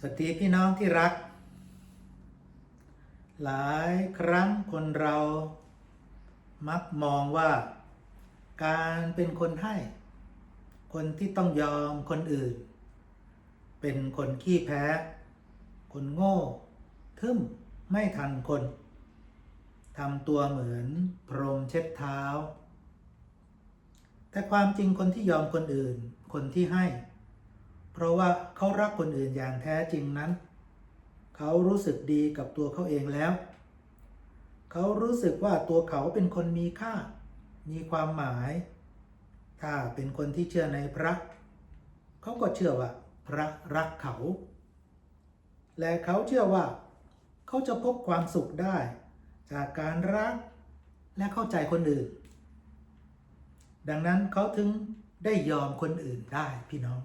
สวัสดีพี่น้องที่รัก หลายครั้งคนเรามักมองว่า การเป็นคนให้ คนที่ต้องยอมคนอื่น เป็นคนขี้แพ้ คนโง่ ทึ่มไม่ทันคนทำตัวเหมือนพรมเช็ดเท้า แต่ความจริงคนที่ยอมคนอื่น คนที่ให้ เพราะว่าเขารักคนอื่นอย่างแท้จริงนั้น เขารู้สึกดีกับตัวเขาเองแล้ว เขารู้สึกว่าตัวเขาเป็นคนมีค่า มีความหมาย ถ้าเป็นคนที่เชื่อในพระ เขาก็เชื่อว่า พระรักเขา และเขาเชื่อว่า เขาจะพบความสุขได้ จากการรักและเข้าใจคนอื่น ดังนั้นเขาถึงได้ยอมคนอื่นได้พี่น้อง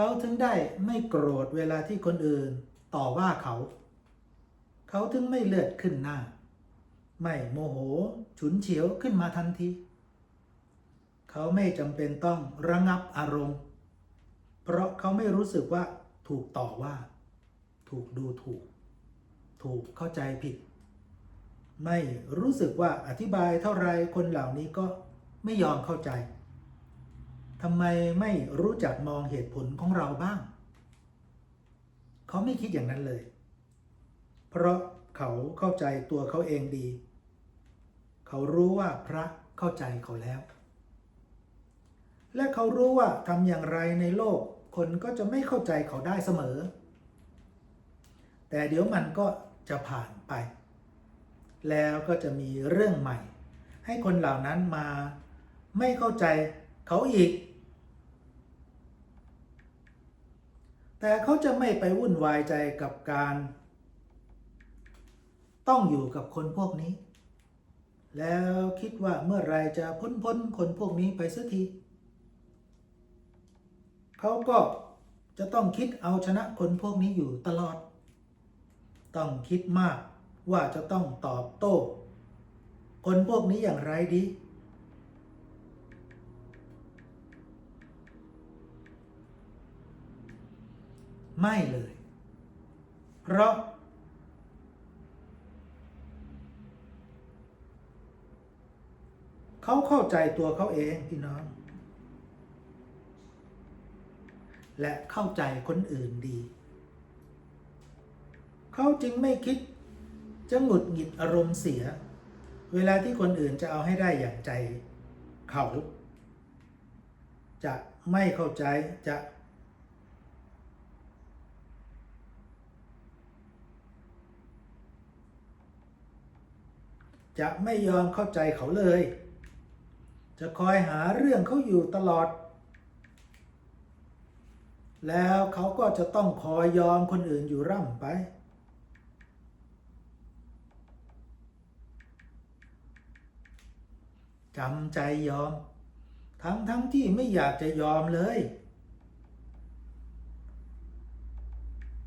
เขาถึงได้ไม่โกรธเวลาที่คนอื่นต่อว่าเขา เขาถึงไม่เลือดขึ้นหน้า ไม่โมโห ฉุนเฉียวขึ้นมาทันที เขาไม่จำเป็นต้องระงับอารมณ์ เพราะเขาไม่รู้สึกว่าถูกต่อว่า ถูกดูถูก ถูกเข้าใจผิด ไม่รู้สึกว่าอธิบายเท่าไรคนเหล่านี้ก็ไม่ยอมเข้าใจ ทำไมไม่รู้จักมองเหตุผลของเราบ้าง เขาไม่คิดอย่างนั้นเลย เพราะเขาเข้าใจตัวเขาเองดี เขารู้ว่าพระเข้าใจเขาแล้ว และเขารู้ว่าทำอย่างไรในโลกคนก็จะไม่เข้าใจเขาได้เสมอ แต่เดี๋ยวมันก็จะผ่านไป แล้วก็จะมีเรื่องใหม่ ให้คนเหล่านั้นมาไม่เข้าใจเขาอีก แต่เขาจะไม่ไปวุ่นวายใจกับการ ต้องอยู่กับคนพวกนี้ แล้วคิดว่าเมื่อไรจะพ้นพ้นคนพวกนี้ไปสักทีเขาก็จะต้องคิดเอาชนะคนพวกนี้อยู่ตลอด ต้องคิดมากว่าจะต้องตอบโต้ คนพวกนี้อย่างไรดี ไม่เลย เพราะ เขาเข้าใจตัวเขาเองพี่น้อง และเข้าใจคนอื่นดี เขาจึงไม่คิด จะหงุดหงิดอารมณ์เสีย เวลาที่คนอื่นจะเอาให้ได้อย่างใจ เขา จะไม่เข้าใจจะ จะไม่ยอมเข้าใจเขาเลย จะคอยหาเรื่องเขาอยู่ตลอด แล้วเขาก็จะต้องคอยยอมคนอื่นอยู่ร่ำไป จำใจยอม ทั้งทั้งที่ไม่อยากจะยอมเลย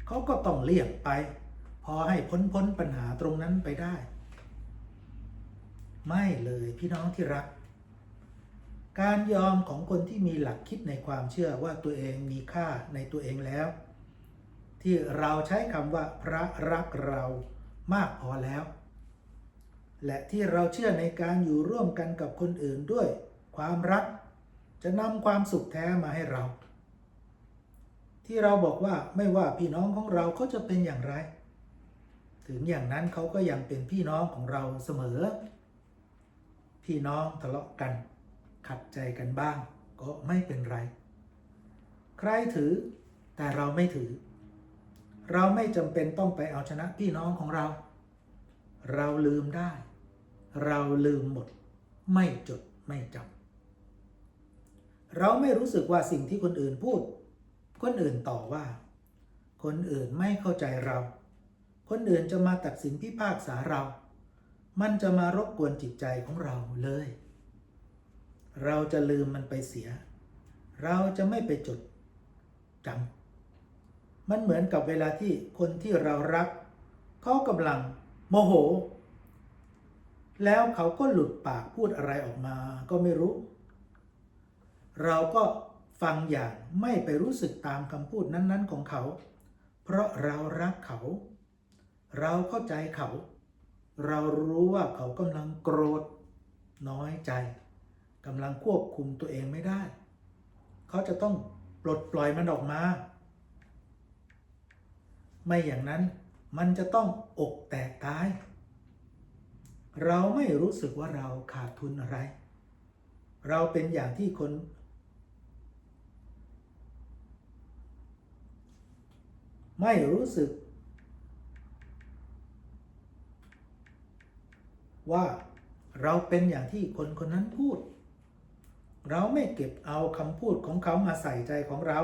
เขาก็ต้องเลี่ยงไป พอให้พ้นพ้นปัญหาตรงนั้นไปได้ ไม่เลยพี่น้องที่รัก การยอมของคนที่มีหลักคิดในความเชื่อว่าตัวเองมีค่าในตัวเองแล้ว ที่เราใช้คำว่าพระรักเรามากพอแล้ว และที่เราเชื่อในการอยู่ร่วมกันกับคนอื่นด้วย ความรักจะนำความสุขแท้มาให้เรา ที่เราบอกว่าไม่ว่าพี่น้องของเราเขาจะเป็นอย่างไร ถึงอย่างนั้นเขาก็ยังเป็นพี่น้องของเราเสมอ พี่น้องทะเลาะกัน ขัดใจกันบ้าง ก็ไม่เป็นไร ใครถือแต่เราไม่ถือ เราไม่จำเป็นต้องไปเอาชนะพี่น้องของเรา เราลืมได้ เราลืมหมด ไม่จดไม่จำเราไม่รู้สึกว่าสิ่งที่คนอื่นพูด คนอื่นต่อว่า คนอื่นไม่เข้าใจเรา คนอื่นจะมาตัดสินพิพากษาเรา มันจะมารบกวนจิตใจของเราเลย เราจะลืมมันไปเสีย เราจะไม่ไปจดจำมันเหมือนกับเวลาที่คนที่เรารัก เขากำลังโมโห แล้วเขาก็หลุดปากพูดอะไรออกมาก็ไม่รู้ เราก็ฟังอย่างไม่ไปรู้สึกตามคำพูดนั้น ๆ ของเขา เพราะเรารักเขา เราเข้าใจเขา เรารู้ว่าเขากำลังโกรธน้อยใจกำลังควบคุมตัวเองไม่ได้ เขาจะต้องปลดปล่อยมันออกมา ไม่อย่างนั้นมันจะต้องอกแตกตาย เราไม่รู้สึกว่าเราขาดทุนอะไร เราเป็นอย่างที่คน ไม่รู้สึก ว่าเราเป็นอย่างที่คนคนนั้นพูด เราไม่เก็บเอาคำพูดของเขามาใส่ใจของเรา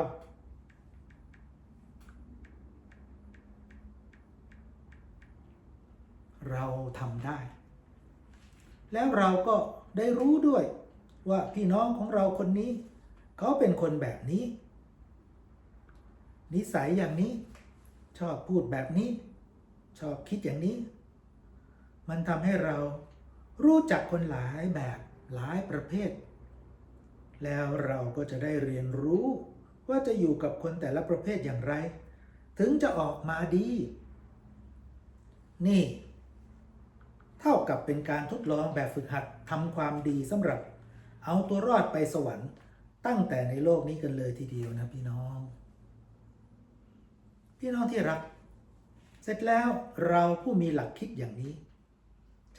เราทำได้ แล้วเราก็ได้รู้ด้วยว่าพี่น้องของเราคนนี้ เขาเป็นคนแบบนี้ นิสัยอย่างนี้ ชอบพูดแบบนี้ ชอบคิดอย่างนี้ มันทำให้เรารู้จักคนหลายแบบหลายประเภท แล้วเราก็จะได้เรียนรู้ว่าจะอยู่กับคนแต่ละประเภทอย่างไร ถึงจะออกมาดี นี่ เท่ากับเป็นการทดลองแบบฝึกหัดทำความดีสำหรับ เอาตัวรอดไปสวรรค์ตั้งแต่ในโลกนี้กันเลยทีเดียวนะพี่น้อง พี่น้องที่รัก เสร็จแล้วเราผู้มีหลักคิดอย่างนี้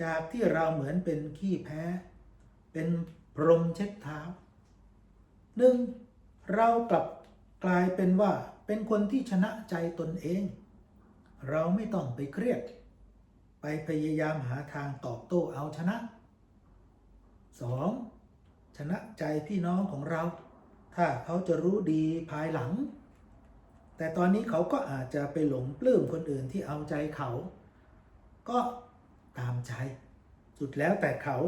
จากที่เราเหมือนเป็นขี้แพ้ เป็นพรมเช็ดเท้าหนึ่งเรากลับกลายเป็นว่าเป็นคนที่ชนะใจตนเอง เราไม่ต้องไปเครียด ไปพยายามหาทางตอบโต้เอาชนะ 2. ชนะใจพี่น้องของเรา ถ้าเขาจะรู้ดีภายหลัง แต่ตอนนี้เขาก็อาจจะไปหลงปลื้มคนอื่นที่เอาใจเขา ก็ ตามใจ สุดแล้วแต่เขา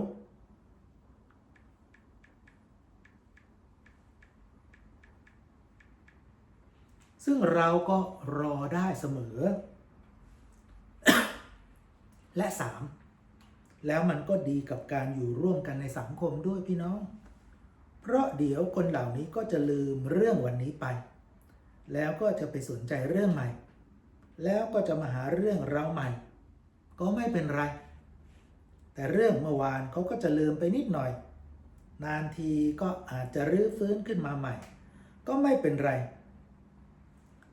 ซึ่งเราก็รอได้เสมอ และ 3. แล้วมันก็ดีกับการอยู่ร่วมกันในสังคมด้วยพี่น้อง เพราะเดี๋ยวคนเหล่านี้ก็จะลืมเรื่องวันนี้ไป แล้วก็จะไปสนใจเรื่องใหม่ แล้วก็จะมาหาเรื่องเราใหม่ ก็ไม่เป็นไร แต่เรื่องเมื่อวานเขาก็จะลืมไปนิดหน่อย นานทีก็อาจจะรื้อฟื้นขึ้นมาใหม่ ก็ไม่เป็นไร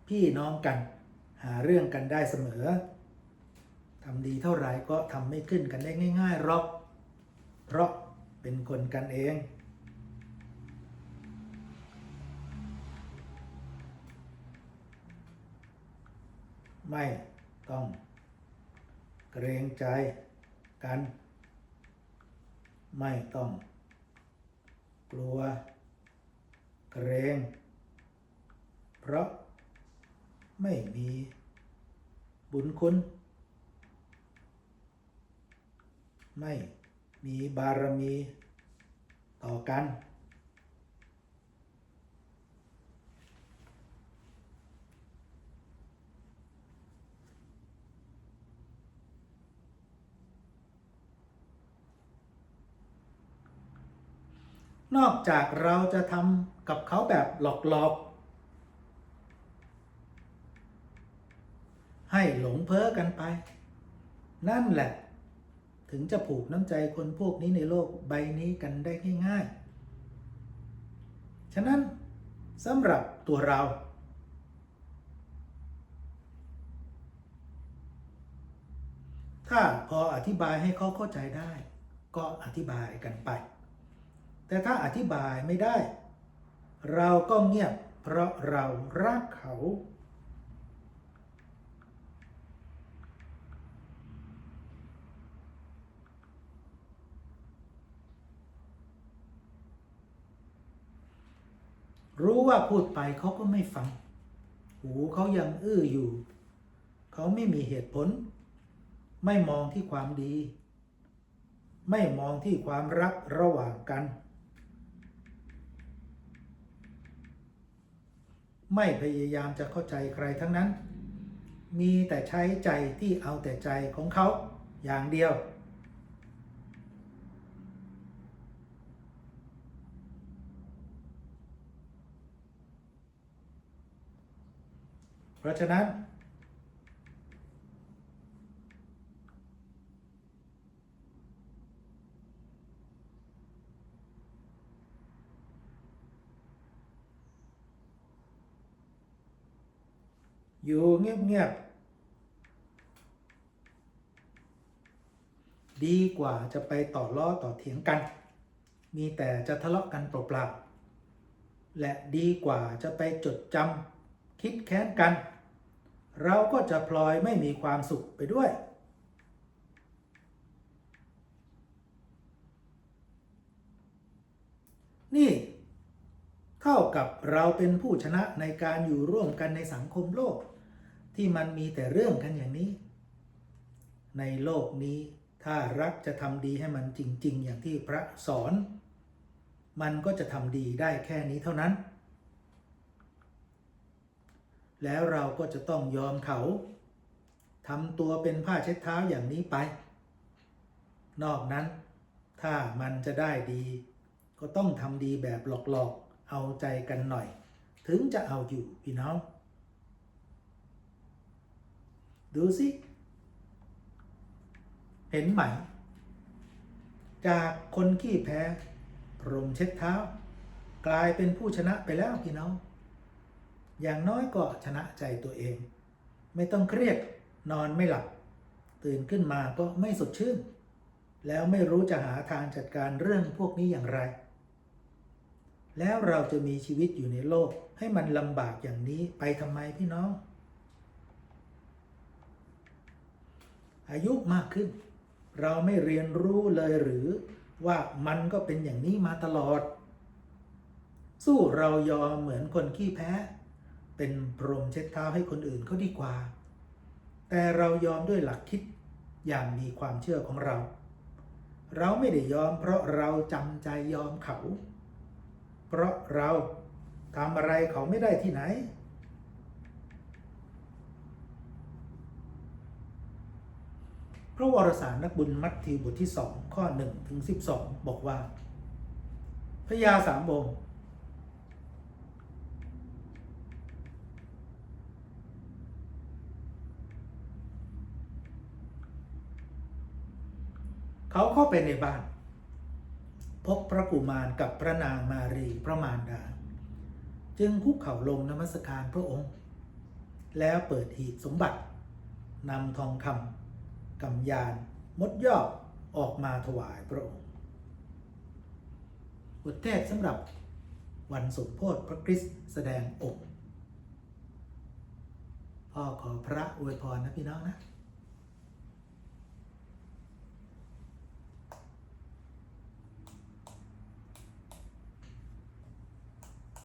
พี่น้องกัน หาเรื่องกันได้เสมอทำดีเท่าไหร่ก็ทำไม่ขึ้นกันได้ง่ายๆหรอก เพราะเป็นคนกันเองไม่ต้องเกรงใจกัน ไม่ต้อง กลัว เกรง เพราะไม่มีบุญคุณ ไม่มีบารมีต่อกัน นอกจากเราจะทำกับเขาแบบหลอกๆ ให้หลงเพ้อกันไป นั่นแหละ ถึงจะผูกน้ำใจคนพวกนี้ในโลกใบนี้กันได้ง่ายๆ ฉะนั้นสำหรับตัวเรา ถ้าพออธิบายให้เขาเข้าใจได้ ก็อธิบายกันไป แต่ถ้าอธิบายไม่ได้ เราก็เงียบเพราะเรารักเขา รู้ว่าพูดไปเขาก็ไม่ฟัง หูเขายังอื้ออยู่ เขาไม่มีเหตุผล ไม่มองที่ความดี ไม่มองที่ความรักระหว่างกัน ไม่พยายามจะเข้าใจใครทั้งนั้น มีแต่ใช้ใจที่เอาแต่ใจของเขาอย่างเดียว เพราะฉะนั้น เงียบๆ ดีกว่าจะไปต่อล้อต่อเถียงกัน มีแต่จะทะเลาะกันเปล่าๆ และดีกว่าจะไปจดจำคิดแค้นกัน เราก็จะพลอยไม่มีความสุขไปด้วยนี่เท่ากับเราเป็นผู้ชนะในการอยู่ร่วมกันในสังคมโลก ที่มันมีแต่เรื่องกันอย่างนี้ ในโลกนี้ถ้ารักจะทำดีให้มันจริง ๆ อย่างที่พระสอน มันก็จะทำดีได้แค่นี้เท่านั้น แล้วเราก็จะต้องยอมเขาทำตัวเป็นผ้าเช็ดเท้าอย่างนี้ไป นอกนั้น ถ้ามันจะได้ดี ก็ต้องทำดีแบบหลอกๆ เอาใจกันหน่อย ถึงจะเอาอยู่พี่น้อง ดูสิ เห็นไหม จากคนขี้แพ้พรมเช็ดเท้า กลายเป็นผู้ชนะไปแล้วพี่น้อง อย่างน้อยก็ชนะใจตัวเอง ไม่ต้องเครียดนอนไม่หลับ ตื่นขึ้นมาก็ไม่สดชื่น แล้วไม่รู้จะหาทางจัดการเรื่องพวกนี้อย่างไร แล้วเราจะมีชีวิตอยู่ในโลกให้มันลำบากอย่างนี้ไปทำไมพี่น้อง อายุมากขึ้น เราไม่เรียนรู้เลยหรือว่ามันก็เป็นอย่างนี้มาตลอด สู้เรายอมเหมือนคนขี้แพ้ เป็นพรมเช็ดเท้าให้คนอื่นเขาดีกว่า แต่เรายอมด้วยหลักคิดอย่างมีความเชื่อของเรา เราไม่ได้ยอมเพราะเราจำใจยอมเขา เพราะเราทำอะไรเขาไม่ได้ที่ไหน พระวรสารนักบุญมัทธิวบทที่สองข้อหนึ่งถึงสิบสองบอกว่า พระยาสามองค์เขาเข้าไปในบ้าน พบพระกุมารกับพระนางมารีพระมารดา จึงคุกเข่าลงนมัสการพระองค์ แล้วเปิดหีบสมบัตินำทองคำ กำยานมดยอกออกมาถวายพระองค์บทเทศน์สำหรับวันสมโพธิพระคริสต์แสดงอกพ่อขอพระอวยพรนะพี่น้องนะ